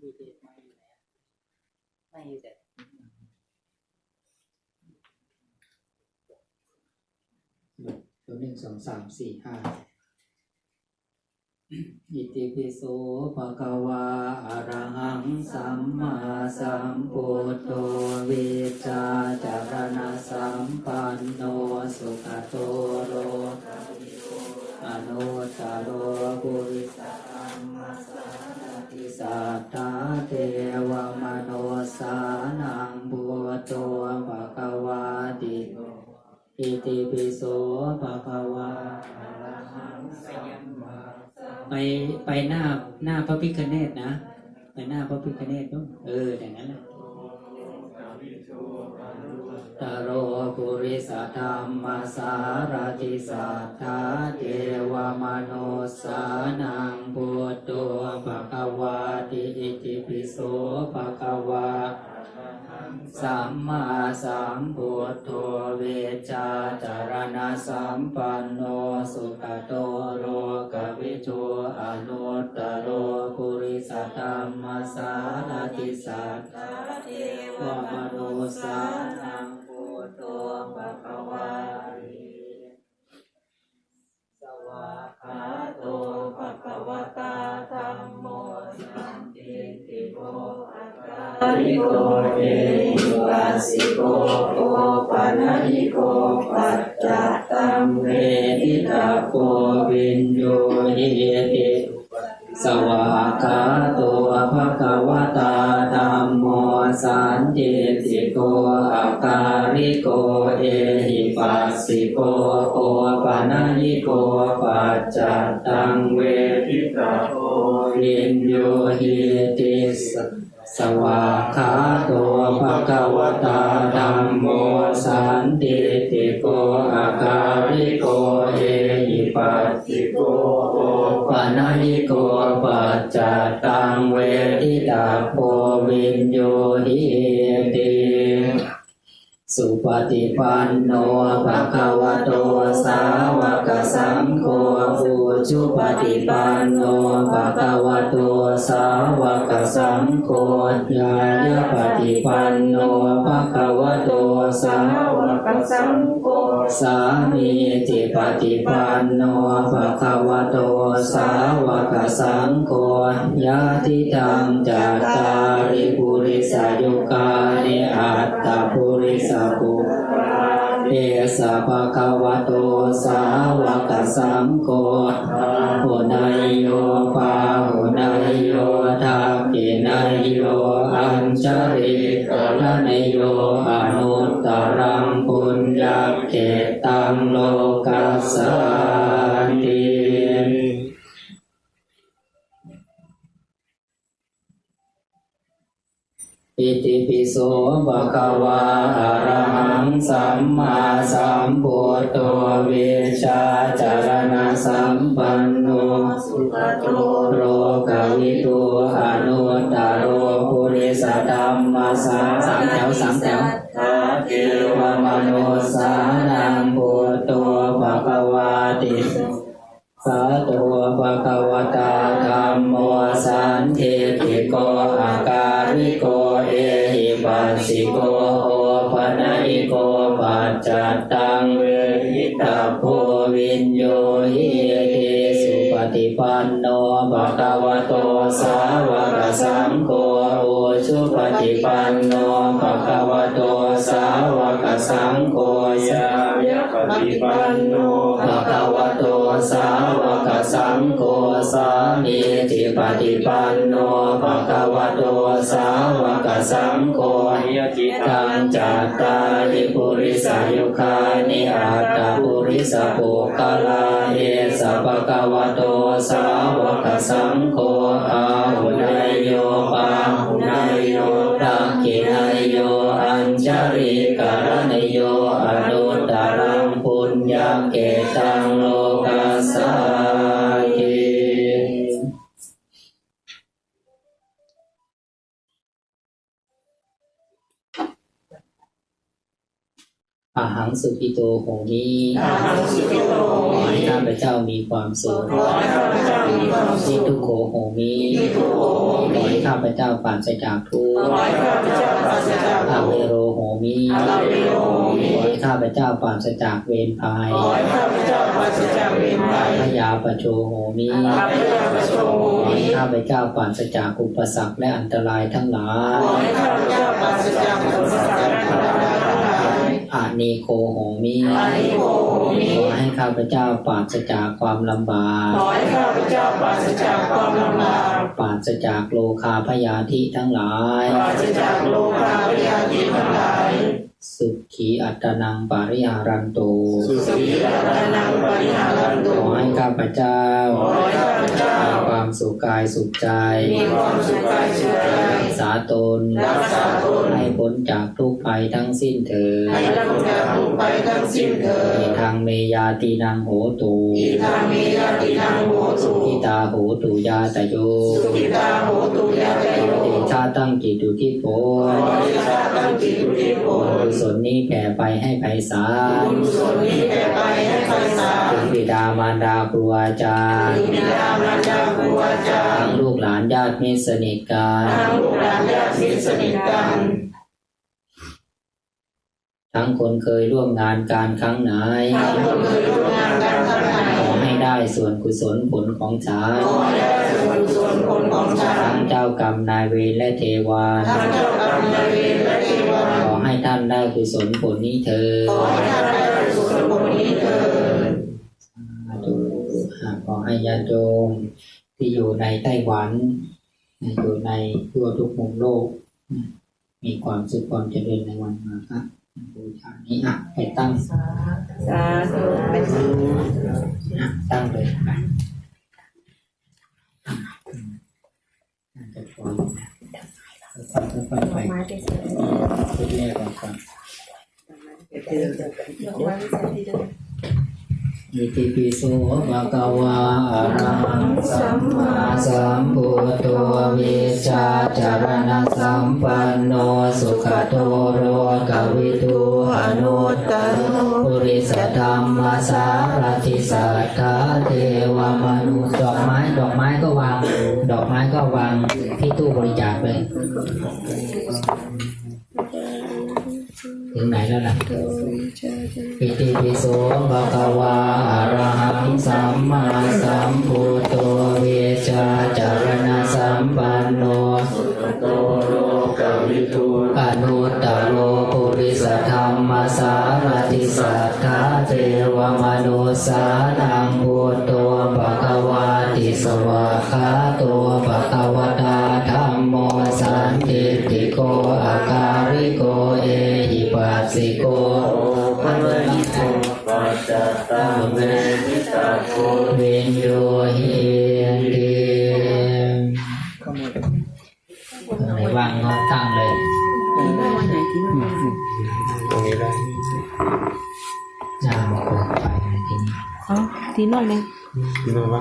ดีเดไม่อยู่ไหนอะไม่อยู่แต่ตัวหนึ่งสองสามสี่ห้า อิติปิโสภะคะวาอะระหังสัมมาสัมพุทโธวิชาจารณะสัมปันโนสุขโตโลภิโออนุตตโรปุริสธรรมสารติสัทธาเทวมโนสานังบุโตภะคะวาติอิติปิโสภะคะวาอะระหังสัมมา ไปไปหน้าหน้าพระพิฆเนศนะ ไปหน้าพระพิฆเนศนู้นเอออย่างนั้นแหละตโรปุริสธรรมสารติสัทธาเทวมโนสานังพุทโธภควาติอิติปิโสภควาสัมมาสัมพุทโธเวชาจารณะสัมปันโนสุขโตโล กวิจูอนุตตโรปุริสธรรมสารติสัทธาเทวมโนสานังพุทโธภะคะวาติสวากขาโตภะคะวตาธัมโมสันติติโกอัตตาริโกเอหิปัสิโกโอปัญญิโกปัจจตังเวทิตาโกวินโย หิติสวากาโตภะคะวตาธัมโมสันติติโกอาการิโกเอหิปัสสิโกโอปัญญิโกปัจจตังเวทิตาโกวินโยหิติสสวากาโตภะคะวตาธัมโมสันติติโกอาการิโกเอหิปัสสิโก นะหิโกปัจจตังเวทิตาโพวินโยหิติสุปฏิปันโนภะคะวะโตสาวกสังโฆอุชุปฏิปันโนภะคะวะโตสาวกสังโฆญาญาปฏิปันโนภะคะวะโตสาวกสังโฆ สามีจิปฏิปันโนภะคะวะโตสาวกสังโฆญาติตังจัตตาริปุริสายุกานิอัตตาปุริสปุเอสะภะคะวะโตสาวกสังโฆหุนายโยปาหุนายโยทักขินายโยอัญชริกรณยโยอนุ กัสสันติอิติปิโสภะคะวาอะระหังสัมมาสัมพุทโธเวชาจารณะสัมปันโนสุขโตโลกวิทู ปัสสิโกโอปะนะอิโกปัจจตังเวหิตาโพวินโยหิติสุปฏิปันโนภะคะวะโตสาวกสังโฆโอชุปฏิปันโนภะคะวะโตสาวกสังโฆยายะปฏิปันโน สาวกสังโฆสามีจิปฏิปันโนภะคะวะโตสาวกสังโฆยะจิตังจัตตาริปุริสายุคานิอัตตปุริสปุกะลาเอสะภะคะวะโตสาวกสังโฆอาหุนายโยปา อาหังสุขิโตโหมิอาหังสุขิโตขอมิให้ข้าพเจ้ามีความสุขขอให้ข้าพเจ้ามีความสุนิขทุกโขโหมินิทุกโขโหมิขอให้ข้าพเจ้าปราศจากทุกขข์อให้ข้าพเจ้าปราศจากอาทุเวกข์โรโหมิอาเวโรโหมิขอให้ข้าพเจ้าปราศจากเวรภัยขอให้ข้าพเจ้าปราศจากเวรภัยพยาปโชโหมิข้าพเจ้าประโชโหขอมิให้ข้าพเจ้าปราศจากอุปสรรคและอันตรายทั้งหลาขอยให้ข้าพเจ้าปราศจากอุปสรรคและอันตรายทั้งหลาย อานีโคโหมิอานิโกโหมิขอให้ข้าพเจ้าปราศจากความลำบากขอให้ข้าพเจ้าปราศจากความลำบากปราศจากโลคาพยาธิทั้งหลายปราศจากโลกาพยาธิทั้งหลายสุ ขีอัตนังปาริหารันโตสุขีรัตนังปริหารันตุขอให้ข้าพเจ้าขอให้ข้าพเจ้ามีความสุขกายสุขใจมีความสุขกายสุขใจรักษาตนรักษาตนให้พ้นจากทุกข์ภัยทั้งสิ้นเถิดให้พ้นจากทุกข์ไปทั้งสิ้นเถิดอิทางเมยาตีนังโหตุอิทามิยาตินังโหตุทิตาโหตุยาตโยสุขิตาโหตุยาตโยเดชาตั้งจิตอุทิศผขอลให้ชาติตั้งจิตอุทิศผลกุศลนี้แผ่ไปให้ไพศาลบุญกุศลนี้แผ่ไปให้ไพศาลถึงบิดามารดาครูอาจารย์ถึงบิดามารดาครูอาจารทั้งย์ลูกหลานญาติมิตรสนิทกันทั้งลูกหลานญาติมิตรสนิทกัน ทั้งคนเคยร่วมงานการครั้งไหนทั้งคนเคยร่วมงานกันทั้งไหนขอให้ได้ส่วนกุศลผลของฉันขอให้ได้ส่วนส่วนผลของฉันทั้งเจ้ากรรมนายเวรและเทวาทั้งเจ้ากรรมนายเวรและเทวาขอ ให้ท่านได้กุศลผลนี้เถิดขอให้ท่านได้ส่วนผลนี้เถิดขอให้ญาติโยมที่อยู่ในไต้หวัน อยู่ในทั่วทุกมุมโลก มีความสุขความเจริญในวันมาครับบูชานี้อะไปตั้งสาธุเป็นอะตั้งเลยไปจะพอ ค่อยๆไปชุดแรกก่อนก่อนอิติปิโสภะคะวะอะระหังสัมมาสัมพุทโธวิชชาจารณะสัมปันโนสุขโตโรกวิทูอนุตตรปุริสธรรมสารติสัทธาเทวมนุษย์ดอกไม้ดอกไม้ก็วาง ดอกไม้ก็วางที่ตู้บริจาค ถึงไหนแล้วล่ะปิติปิโสภะคะวาอะระหังสัมมาสัมพุทโธเวชาจารณะสัมปันโนโตโลกวิทูอนุตตโรปุริสธรรมสารติสัทธาเทวมนุสานังพุทโธภะคะวาติสวะขาโตภะคะวตา ทิตาโกวิโยหินติไหนว่างก็ตั้งเลยตรงนี้ได้จะมาเปิดไฟในที่นี้อ๋อทีนอนเลยที่นั่นวะ